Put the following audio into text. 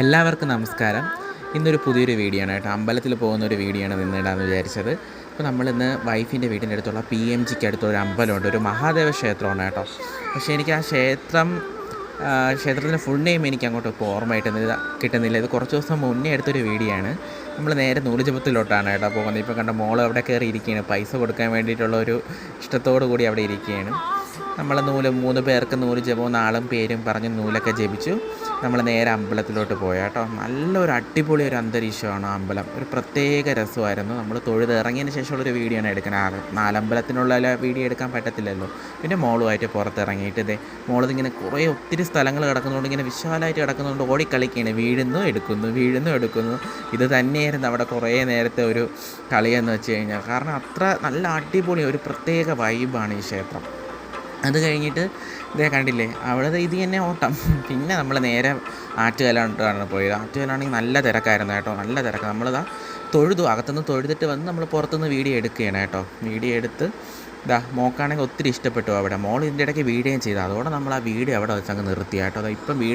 എല്ലാവർക്കും നമസ്കാരം. ഇന്നൊരു പുതിയൊരു വീഡിയോ ആണ് കേട്ടോ. അമ്പലത്തിൽ പോകുന്ന ഒരു വീഡിയോ ആണ് നിന്നിടാന്ന് വിചാരിച്ചത്. അപ്പോൾ നമ്മളിന്ന് വൈഫിന്റെ വീടിന്റെ അടുത്തുള്ള പി എം ജിക്ക് അടുത്തൊരു അമ്പലമുണ്ട്. ഒരു മഹാദേവ ക്ഷേത്രമാണ് കേട്ടോ. പക്ഷേ എനിക്ക് ആ ക്ഷേത്രം ക്ഷേത്രത്തിന്റെ ഫുൾ നെയിം എനിക്ക് അങ്ങോട്ട് ഇപ്പോൾ ഓർമ്മ കിട്ടുന്നില്ല കിട്ടുന്നില്ല. ഇത് കുറച്ച് ദിവസം മുന്നേ എടുത്തൊരു വീഡിയോ ആണ്. നമ്മൾ നേരെ നൂലുജപത്തിലോട്ടാണ് കേട്ടോ പോകുന്നത്. ഇപ്പോൾ കണ്ട മോൾ അവിടെ കയറി ഇരിക്കുകയാണ് പൈസ കൊടുക്കാൻ വേണ്ടിയിട്ടുള്ള ഒരു ഇഷ്ടത്തോടു കൂടി അവിടെ ഇരിക്കുകയാണ്. നമ്മൾ നൂൽ മൂന്ന് പേർക്ക് നൂൽ ജപവും നാളും പേരും പറഞ്ഞ് നൂലൊക്കെ ജപിച്ചു. നമ്മൾ നേരെ അമ്പലത്തിലോട്ട് പോയ കേട്ടോ നല്ലൊരു അടിപൊളി ഒരു അന്തരീക്ഷമാണ് അമ്പലം. ഒരു പ്രത്യേക രസമായിരുന്നു. നമ്മൾ തൊഴുത് ഇറങ്ങിയതിന് ശേഷമുള്ളൊരു വീഡിയോ ആണ് എടുക്കുന്നത് നാലമ്പലത്തിനുള്ള വീഡിയോ എടുക്കാൻ പറ്റത്തില്ലല്ലോ. പിന്നെ മോളുമായിട്ട് പുറത്തിറങ്ങിയിട്ട് ഇതേ മോളിതിങ്ങനെ കുറേ ഒത്തിരി സ്ഥലങ്ങൾ കിടക്കുന്നതുകൊണ്ട് ഇങ്ങനെ വിശാലമായിട്ട് കിടക്കുന്നതുകൊണ്ട് ഓടിക്കളിക്കുകയാണ്. വീഴുന്നു എടുക്കുന്നു വീഴുന്നു എടുക്കുന്നു. ഇത് തന്നെയായിരുന്നു അവിടെ കുറേ നേരത്തെ ഒരു കളിയെന്ന് വെച്ച് കഴിഞ്ഞാൽ. കാരണം അത്ര നല്ല അടിപൊളി ഒരു പ്രത്യേക വൈബാണ് ഈ ക്ഷേത്രം. അത് കഴിഞ്ഞിട്ട് ഇതേ കണ്ടില്ലേ അവിടെ ഇത് തന്നെ ഓട്ടം. പിന്നെ നമ്മൾ നേരെ ആറ്റുകാലാണ് പോയത്. ആറ്റുകാലാണെങ്കിൽ നല്ല തിരക്കായിരുന്നു കേട്ടോ നല്ല തിരക്ക്. നമ്മളിതാ തൊഴുതു അകത്തുനിന്ന് തൊഴുതിട്ട് വന്ന് നമ്മൾ പുറത്തുനിന്ന് വീഡിയോ എടുക്കുകയാണ് കേട്ടോ. വീഡിയോ എടുത്ത് ഇതാ മോക്കാണെങ്കിൽ ഒത്തിരി ഇഷ്ടപ്പെട്ടു അവിടെ. മോൾ ഇതിന്റെ ഇടയ്ക്ക് വീഡിയോയും ചെയ്തു. അതോടെ നമ്മൾ ആ വീഡിയോ അവിടെ വെച്ച് അങ്ങ് നിർത്തി കേട്ടോ. അതാ ഇപ്പം വീഡിയോ